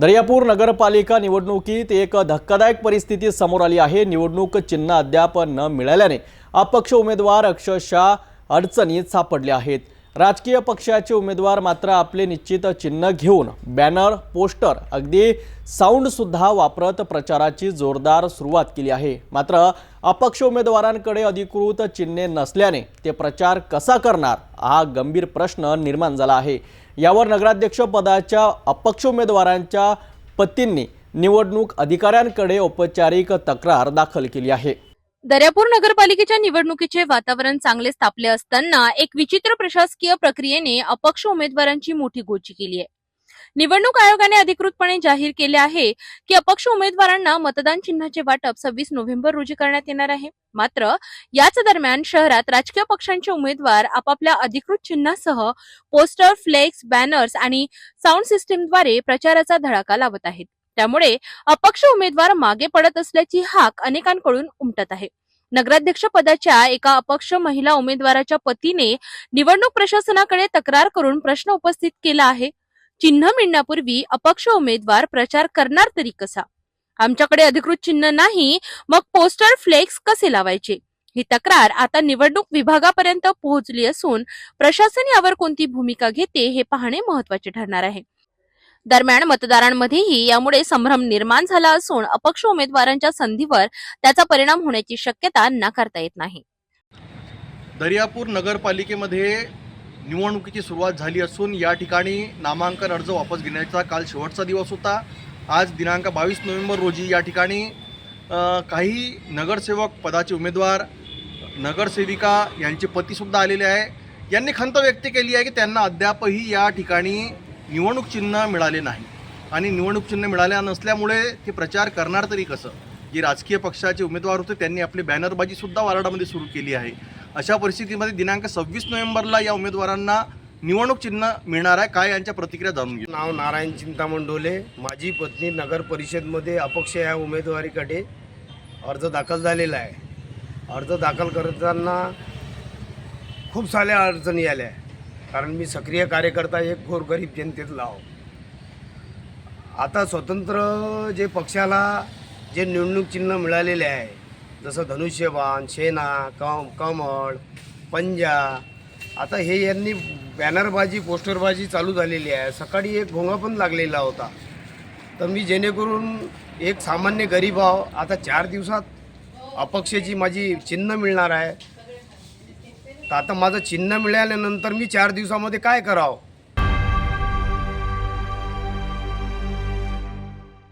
दर्यापूर नगरपालिका निवडणुकीत एक धक्कादायक परिस्थिती समोर आली आहे. निवडणूक चिन्ह अद्याप न मिळाल्याने अपक्ष उमेदवार अक्षरशः अडचणीत सापडले आहेत. राजकीय पक्षाचे उमेदवार मात्र आपले निश्चित चिन्ह घेऊन बॅनर पोस्टर अगदी साऊंडसुद्धा वापरत प्रचाराची जोरदार सुरुवात केली आहे. मात्र अपक्ष उमेदवारांकडे अधिकृत चिन्हे नसल्याने ते प्रचार कसा करणार हा गंभीर प्रश्न निर्माण झाला आहे. यावर नगराध्यक्ष पदाच्या अपक्ष उमेदवारांच्या पतींनी निवडणूक अधिकाऱ्यांकडे औपचारिक तक्रार दाखल केली आहे. दर्यापूर नगरपालिकेच्या निवडणुकीचे वातावरण चांगले स्थापले असताना एक विचित्र प्रशासकीय प्रक्रियेने अपक्ष उमेदवारांची मोठी गोची केली आहे. निवडणूक आयोगाने अधिकृतपणे जाहीर केले आहे की अपक्ष उमेदवारांना मतदान चिन्हाचे वाटप सव्वीस नोव्हेंबर रोजी करण्यात येणार आहे. मात्र याच दरम्यान शहरात राजकीय पक्षांचे उमेदवार आपापल्या अधिकृत चिन्हासह पोस्टर फ्लेक्स बॅनर्स आणि साऊंड सिस्टीमद्वारे प्रचाराचा धडाका लावत आहेत. त्यामुळे अपक्ष उमेदवार मागे पडत असल्याची हाक अनेकांकडून उमटत आहे. नगराध्यक्ष पदाच्या एका अपक्ष महिला उमेदवाराच्या पतीने निवडणूक प्रशासनाकडे तक्रार करून प्रश्न उपस्थित केला आहे. चिन्ह मिळण्यापूर्वी अपक्ष उमेदवार प्रचार करणार तरी कसा? आमच्याकडे अधिकृत चिन्ह नाही मग पोस्टर फ्लेक्स कसे लावायचे? ही तक्रार आता निवडणूक विभागापर्यंत पोहोचली असून प्रशासन यावर कोणती भूमिका घेते हे पाहणे महत्त्वाचे ठरणार आहे. दरम्यान मतदारांमध्येही यामुळे संभ्रम निर्माण झाला असून अपक्ष उमेदवारांच्या संधीवर त्याचा परिणाम होण्याची शक्यता नाकारता येत नाही. दर्यापूर नगरपालिकेमध्ये निवडणुकीची सुरुवात झाली असून या ठिकाणी नामांकन अर्ज वापस घेण्याचा काल शेवटचा दिवस होता. आज दिनांक बावीस नोव्हेंबर रोजी या ठिकाणी काही नगरसेवक पदाचे उमेदवार नगरसेविका यांचे पतीसुद्धा आलेले आहे. यांनी खंत व्यक्त केली आहे की त्यांना अद्यापही या ठिकाणी निवडणूक चिन्ह मिळाले नाही. आणि निवडणूक चिन्ह मिळाल्या नसल्यामुळे ते प्रचार करणार तरी कसं? जे राजकीय पक्षाचे उमेदवार होते त्यांनी आपली बॅनरबाजीसुद्धा वार्डामध्ये सुरू केली आहे. अशा परिस्थितीमध्ये दिनांक सव्वीस नोव्हेंबरला या उमेदवारांना निवडणूक चिन्ह मिळणार आहे काय यांच्या प्रतिक्रिया जाणून घेऊ. नाव नारायण चिंतामण डोले माझी पत्नी नगर परिषदमध्ये अपक्ष या उमेदवारीकडे अर्ज दाखल झालेला आहे. अर्ज दाखल करताना खूप साऱ्या अडचणी आल्या. कारण मी सक्रिय कार्यकर्ता एक गोरगरीब जनतेतला आहो आता स्वतंत्र जे पक्षाला जे निवडणूक चिन्ह मिळालेले आहे जसं धनुष्यबाण सेना कम कमळ पंजा आता हे यांनी बॅनरबाजी पोस्टरबाजी चालू झालेली आहे. सकाळी एक भोंगा पण लागलेला होता. तर मी जेणेकरून एक सामान्य गरीब आहो. आता चार दिवसात अपक्षाची माझी चिन्ह मिळणार आहे. तर आता माझं चिन्ह मिळाल्यानंतर मी चार दिवसामध्ये काय करावं?